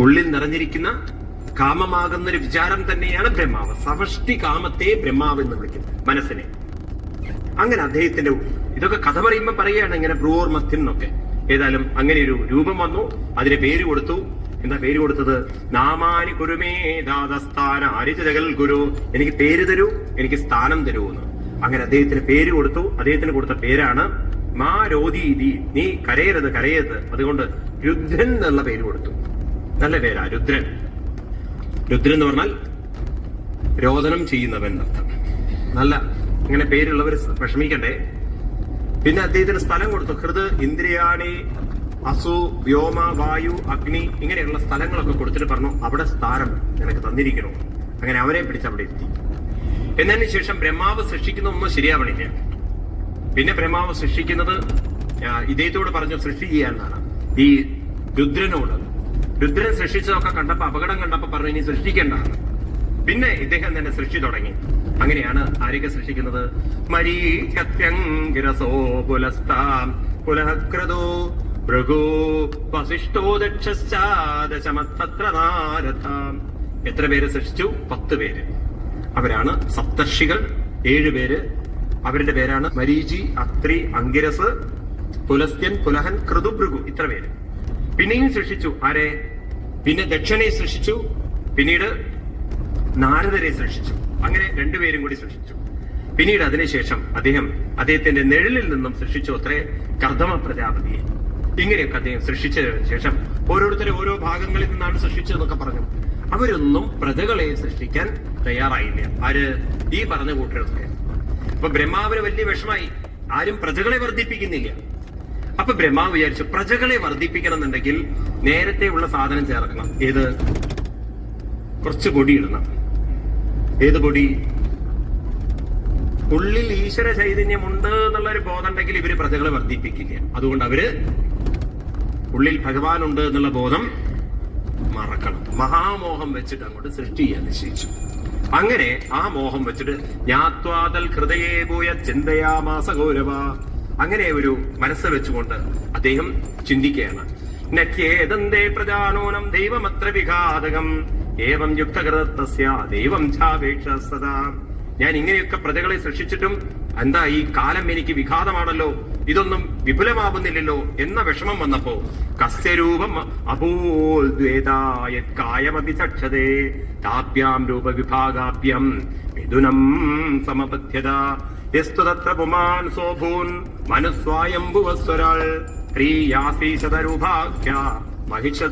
ഉള്ളിൽ നിറഞ്ഞിരിക്കുന്ന കാമമാകുന്ന ഒരു വിചാരം തന്നെയാണ് ബ്രഹ്മാവ്. സമഷ്ടി കാമത്തെ ബ്രഹ്മാവ് എന്ന് വിളിക്കുന്നത് മനസ്സിനെ. അങ്ങനെ അദ്ദേഹത്തിന്റെ ഇതൊക്കെ കഥ പറയുമ്പോൾ പറയുകയാണ് ഇങ്ങനെ ബ്രൂർ മത്യം എന്നൊക്കെ ഏതായാലും അങ്ങനെ ഒരു രൂപം വന്നു അതിന് പേര് കൊടുത്തു. എന്താ പേര് കൊടുത്തത്? നാമാനി കുരുമേ ദാദസ്ഥാന ആരിചകൽ ഗുരു. എനിക്ക് പേര് തരൂ എനിക്ക് സ്ഥാനം തരൂ എന്ന്. അങ്ങനെ അദ്ദേഹത്തിന് പേര് കൊടുത്തു. അദ്ദേഹത്തിന് കൊടുത്ത പേരാണ് മാ നീ കരയരുത് കരയരുത്. അതുകൊണ്ട് രുദ്ധൻ എന്നുള്ള പേര് കൊടുത്തു. നല്ല പേരാ രുദ്രൻ. രുദ്രൻ എന്ന് പറഞ്ഞാൽ രോദനം ചെയ്യുന്നവൻ എന്നർത്ഥം നല്ല ഇങ്ങനെ പേരുള്ളവർ വിഷമിക്കണ്ടേ. പിന്നെ അദ്ദേഹത്തിന് സ്ഥലം കൊടുത്തു. ഹൃദ് ഇന്ദ്രിയാണി അസു വ്യോമ വായു അഗ്നി ഇങ്ങനെയുള്ള സ്ഥലങ്ങളൊക്കെ കൊടുത്തിട്ട് പറഞ്ഞു അവിടെ സ്ഥാനം നിനക്ക് തന്നിരിക്കണോ അങ്ങനെ അവരെ പിടിച്ച് അവിടെ എത്തി എന്നതിന് ശേഷം ബ്രഹ്മാവ് സൃഷ്ടിക്കുന്ന ഒന്നും ശരിയാവണില്ല. പിന്നെ ബ്രഹ്മാവ് സൃഷ്ടിക്കുന്നത് ഇദ്ദേഹത്തോട് പറഞ്ഞു സൃഷ്ടി ചെയ്യാനാണ് ഈ രുദ്രനോട് രുദ്രൻ സൃഷ്ടിച്ചതൊക്കെ കണ്ടപ്പോ അപകടം കണ്ടപ്പോ പറഞ്ഞു ഇനി സൃഷ്ടിക്കേണ്ടതാണ് പിന്നെ ഇദ്ദേഹം തന്നെ സൃഷ്ടി തുടങ്ങി. അങ്ങനെയാണ് ആരൊക്കെ സൃഷ്ടിക്കുന്നത്. മരീചത്യങ്കിരസോ ഭൃഗോ വസിഷ്ഠോ ദക്ഷശ്ചാദശമത്തത്ര നാരഥാം. എത്ര പേര് സൃഷ്ടിച്ചു? പത്ത് പേര്. അവരാണ് സപ്തർഷികൾ. ഏഴുപേര് അവരുടെ പേരാണ് മരീചി അത്രി അങ്കിരസ് പുലസ്ത്യൻ പുലഹൻ കൃതുഭൃഗു. ഇത്ര പേര്. പിന്നെയും സൃഷ്ടിച്ചു. ആരെ? പിന്നെ ദക്ഷനെ സൃഷ്ടിച്ചു. പിന്നീട് നാരദരെ സൃഷ്ടിച്ചു. അങ്ങനെ രണ്ടുപേരും കൂടി സൃഷ്ടിച്ചു. പിന്നീട് അതിനുശേഷം അദ്ദേഹം അദ്ദേഹത്തിന്റെ നിഴലിൽ നിന്നും സൃഷ്ടിച്ചു അത്രേ കർദമ പ്രജാപതിയെ. ഇങ്ങനെയൊക്കെ അദ്ദേഹം സൃഷ്ടിച്ചതിന് ശേഷം ഓരോരുത്തരെ ഓരോ ഭാഗങ്ങളിൽ നിന്നാണ് സൃഷ്ടിച്ചതെന്നൊക്കെ പറഞ്ഞു. അവരൊന്നും പ്രജകളെ സൃഷ്ടിക്കാൻ തയ്യാറായില്ല. ആര്? ഈ പറഞ്ഞ കൂട്ടരൊക്കെ. അപ്പൊ ബ്രഹ്മാവിന് വലിയ വിഷമായി. ആരും പ്രജകളെ വർദ്ധിപ്പിക്കുന്നില്ല. അപ്പൊ ബ്രഹ്മാവ് വിചാരിച്ചു പ്രജകളെ വർദ്ധിപ്പിക്കണം എന്നുണ്ടെങ്കിൽ നേരത്തെ ഉള്ള സാധനം ചേർക്കണം. ഏത്? കുറച്ച് പൊടി ഇടണം. ഏത് പൊടി? ഉള്ളിൽ ഈശ്വര ചൈതന്യമുണ്ട് എന്നുള്ള ഒരു ബോധം ഉണ്ടെങ്കിൽ ഇവർ പ്രജകളെ വർദ്ധിപ്പിക്കില്ല. അതുകൊണ്ട് അവർ ഉള്ളിൽ ഭഗവാൻ ഉണ്ട് എന്നുള്ള ബോധം മറക്കണം. മഹാമോഹം വെച്ചിട്ട് അങ്ങോട്ട് സൃഷ്ടി ചെയ്യാൻ നിശ്ചയിച്ചു. അങ്ങനെ ആ മോഹം വെച്ചിട്ട് ഞാത്വാതൽ ഹൃദയേ പോയ ചിന്തയാമാസ ഗൗരവ. അങ്ങനെ ഒരു മനസ്സ് വെച്ചുകൊണ്ട് അദ്ദേഹം ചിന്തിക്കുകയാണ്. നഖ്യേതന്തേ പ്രജാനൂനം ദൈവമത്ര വിഘാതകം. ഏവം യുക്തകൃതസ്യ ദൈവം ഛാപേക്ഷ സദാ. ഞാൻ ഇങ്ങനെയൊക്കെ പ്രജകളെ സൃഷ്ടിച്ചിട്ടും എന്താ ഈ കാലം എനിക്ക് വിഘാതമാണല്ലോ? ഇതൊന്നും വിപുലമാവുന്നില്ലല്ലോ എന്ന വിഷമം വന്നപ്പോ കസ്യരൂപം അഭൂദ്വേതായ കായമപി ചക്ഷതേ താഭ്യാം രൂപവിഭാഗാഭ്യം മിഥുനം സമപഥ്യത. യസ്തു പുമാൻ സോഭൂൻ മനുസ്വായംഭുവസ്വരാൾ പ്രിയാസീശതരൂപാഖ്യ മഹിഷ